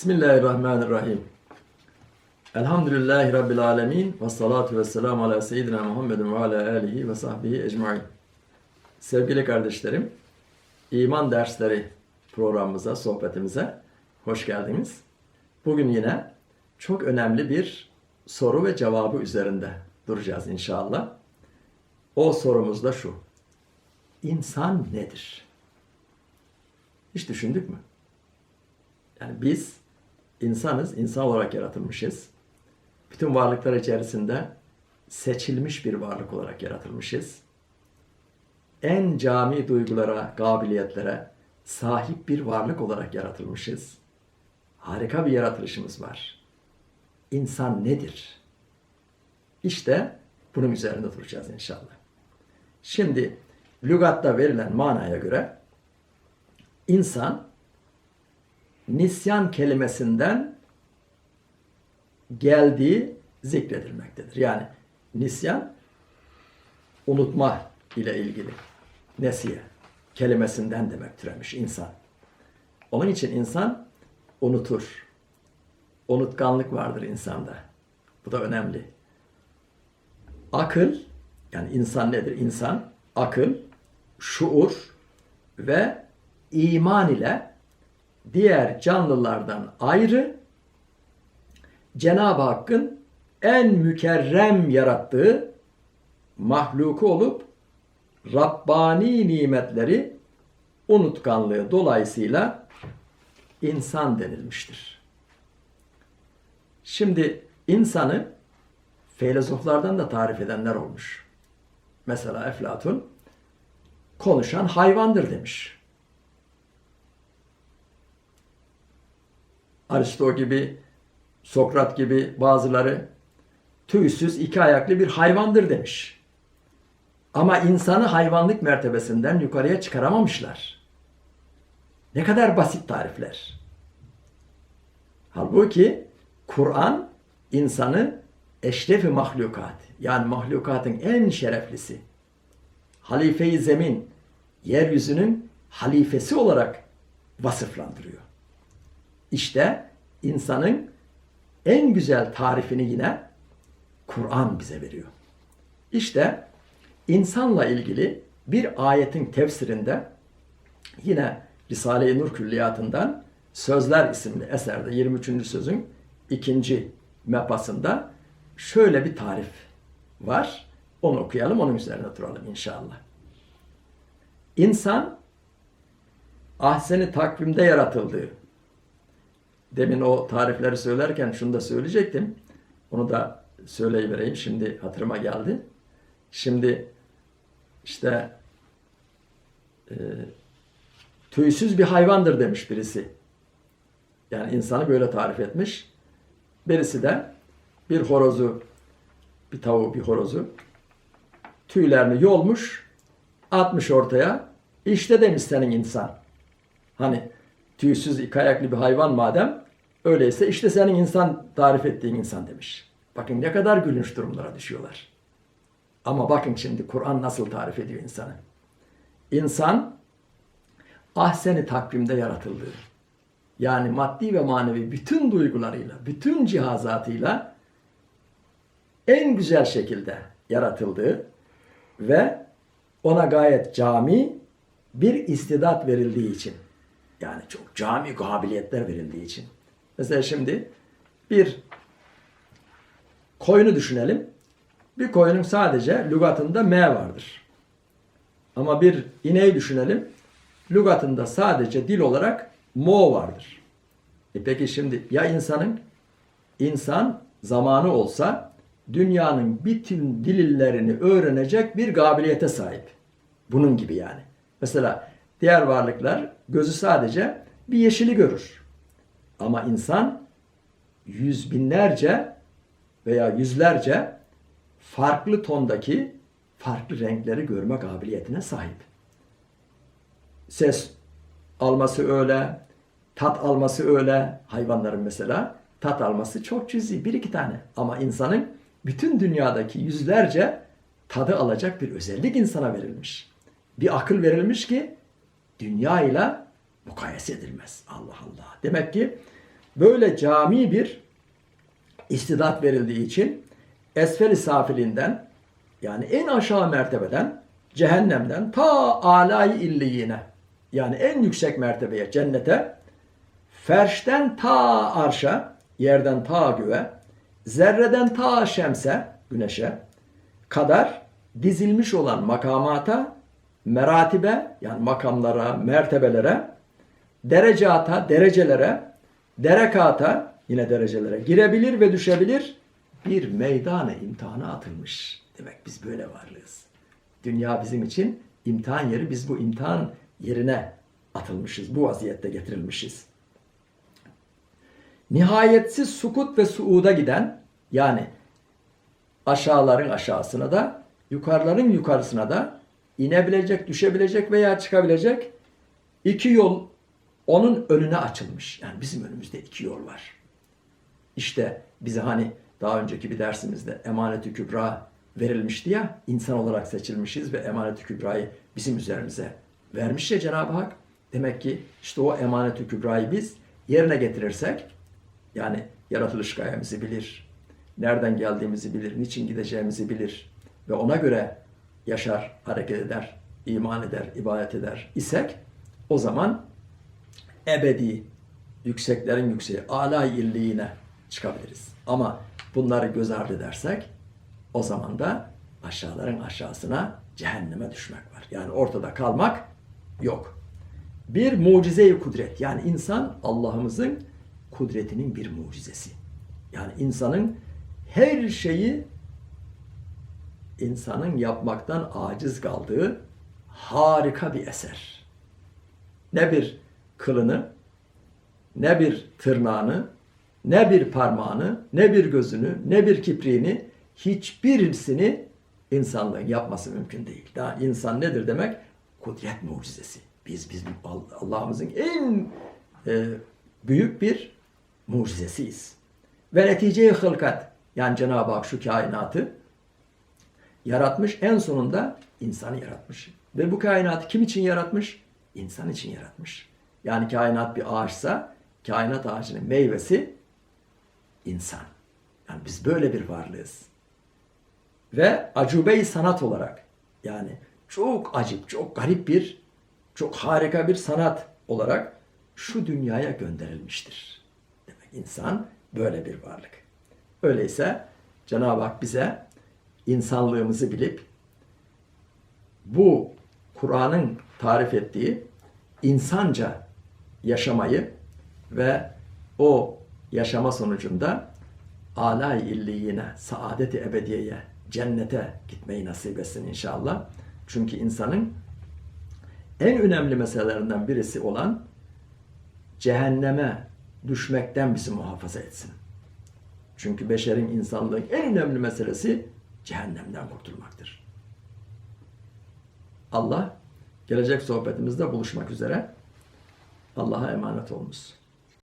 Bismillahirrahmanirrahim. Elhamdülillahi Rabbil alemin. Ve salatu ve selamu ala seyyidina Muhammedin ve ala alihi ve sahbihi ecmain. Sevgili kardeşlerim, iman dersleri programımıza, sohbetimize hoş geldiniz. Bugün yine çok önemli bir soru ve cevabı üzerinde duracağız inşallah. O sorumuz da şu. İnsan nedir? Hiç düşündük mü? Yani biz insanız, insan olarak yaratılmışız. Bütün varlıklar içerisinde seçilmiş bir varlık olarak yaratılmışız. En cami duygulara, kabiliyetlere sahip bir varlık olarak yaratılmışız. Harika bir yaratılışımız var. İnsan nedir? İşte bunun üzerinde duracağız inşallah. Şimdi lügatta verilen manaya göre insan nisyan kelimesinden geldiği zikredilmektedir. Yani nisyan unutma ile ilgili nesiye kelimesinden demek türemiş insan. Onun için insan unutur. Unutkanlık vardır insanda. Bu da önemli. Akıl, yani insan nedir? İnsan, akıl, şuur ve iman ile diğer canlılardan ayrı Cenab-ı Hakk'ın en mükerrem yarattığı mahluku olup Rabbani nimetleri unutkanlığı dolayısıyla insan denilmiştir. Şimdi insanı filozoflardan da tarif edenler olmuş. Mesela Eflatun konuşan hayvandır demiş. Aristo gibi, Sokrat gibi bazıları tüysüz iki ayaklı bir hayvandır demiş. Ama insanı hayvanlık mertebesinden yukarıya çıkaramamışlar. Ne kadar basit tarifler. Halbuki Kur'an insanı eşrefi mahlukat yani mahlukatın en şereflisi halife-i zemin yeryüzünün halifesi olarak vasıflandırıyor. İşte insanın en güzel tarifini yine Kur'an bize veriyor. İşte insanla ilgili bir ayetin tefsirinde yine Risale-i Nur Külliyatından Sözler isimli eserde 23. sözün ikinci mepasında şöyle bir tarif var. Onu okuyalım, onun üzerine duralım inşallah. İnsan ahseni takvimde yaratıldığı, demin o tarifleri söylerken şunu da söyleyecektim. Onu da söyleyivereyim. Şimdi hatırıma geldi. Şimdi işte e, tüysüz bir hayvandır demiş birisi. Yani insanı böyle tarif etmiş. Birisi de bir horozu, bir tavuğu, bir horozu tüylerini yolmuş, atmış ortaya. İşte demiş senin insan. Hani tüysüz iki ayaklı bir hayvan madem öyleyse işte senin insan tarif ettiğin insan demiş. Bakın ne kadar gülünç durumlara düşüyorlar. Ama bakın şimdi Kur'an nasıl tarif ediyor insanı. İnsan ahseni takvimde yaratıldığı. Yani maddi ve manevi bütün duygularıyla, bütün cihazatıyla en güzel şekilde yaratıldığı ve ona gayet cami bir istidat verildiği için yani çok cami kabiliyetler verildiği için. Mesela şimdi bir koyunu düşünelim. Bir koyunun sadece lügatında M vardır. Ama bir ineği düşünelim. Lügatında sadece dil olarak mo vardır. E peki şimdi ya insanın insan zamanı olsa dünyanın bütün dillerini öğrenecek bir kabiliyete sahip. Bunun gibi yani. Mesela diğer varlıklar gözü sadece bir yeşili görür. Ama insan yüz binlerce veya yüzlerce farklı tondaki farklı renkleri görme kabiliyetine sahip. Ses alması öyle, tat alması öyle. Hayvanların mesela tat alması çok cüzi, bir iki tane. Ama insanın bütün dünyadaki yüzlerce tadı alacak bir özellik insana verilmiş. Bir akıl verilmiş ki dünya ile mukayese edilmez. Allah Allah. Demek ki böyle cami bir istidat verildiği için esfel-i safilinden yani en aşağı mertebeden cehennemden ta alay illiyine yani en yüksek mertebeye cennete ferşten ta arşa yerden ta göğe zerreden ta şemse güneşe kadar dizilmiş olan makamata meratibe yani makamlara mertebelere derecata derecelere derekata yine derecelere girebilir ve düşebilir bir meydana imtihana atılmış. Demek biz böyle varlığız. Dünya bizim için imtihan yeri. Biz bu imtihan yerine atılmışız. Bu vaziyette getirilmişiz. Nihayetsiz sukut ve suuda giden yani aşağıların aşağısına da yukarıların yukarısına da inebilecek, düşebilecek veya çıkabilecek iki yol onun önüne açılmış. Yani bizim önümüzde iki yol var. İşte bize hani daha önceki bir dersimizde emanet-i kübra verilmişti ya insan olarak seçilmişiz ve emanet-i kübrayı bizim üzerimize vermiş ya Cenab-ı Hak. Demek ki işte o emanet-i kübrayı biz yerine getirirsek yani yaratılış gayemizi bilir, nereden geldiğimizi bilir, niçin gideceğimizi bilir ve ona göre yaşar, hareket eder, iman eder, ibadet eder isek o zaman ebedi, yükseklerin yükseği, ala illiğine çıkabiliriz. Ama bunları göz ardı edersek o zaman da aşağıların aşağısına cehenneme düşmek var. Yani ortada kalmak yok. Bir mucize-i kudret. Yani insan Allah'ımızın kudretinin bir mucizesi. Yani insanın her şeyi insanın yapmaktan aciz kaldığı harika bir eser. Ne bir kılını, ne bir tırnağını, ne bir parmağını, ne bir gözünü, ne bir kipriğini hiçbirisini insanlığın yapması mümkün değil. Daha insan nedir demek? Kudret mucizesi. Biz biz Allah'ımızın en e, büyük bir mucizesiyiz. Ve netice-i hılkat yani Cenab-ı Hak şu kainatı yaratmış en sonunda insanı yaratmış. Ve bu kainatı kim için yaratmış? İnsan için yaratmış. Yani kainat bir ağaçsa kainat ağacının meyvesi insan. Yani biz böyle bir varlığız. Ve acube sanat olarak yani çok acip, çok garip bir, çok harika bir sanat olarak şu dünyaya gönderilmiştir. Demek insan böyle bir varlık. Öyleyse Cenab-ı Hak bize insanlığımızı bilip bu Kur'an'ın tarif ettiği insanca yaşamayı ve o yaşama sonucunda alay illiyine, saadet-i ebediyeye, cennete gitmeyi nasip etsin inşallah. Çünkü insanın en önemli meselelerinden birisi olan cehenneme düşmekten bizi muhafaza etsin. Çünkü beşerin insanlığın en önemli meselesi cehennemden kurtulmaktır. Allah gelecek sohbetimizde buluşmak üzere. Allah'a emanet olunuz.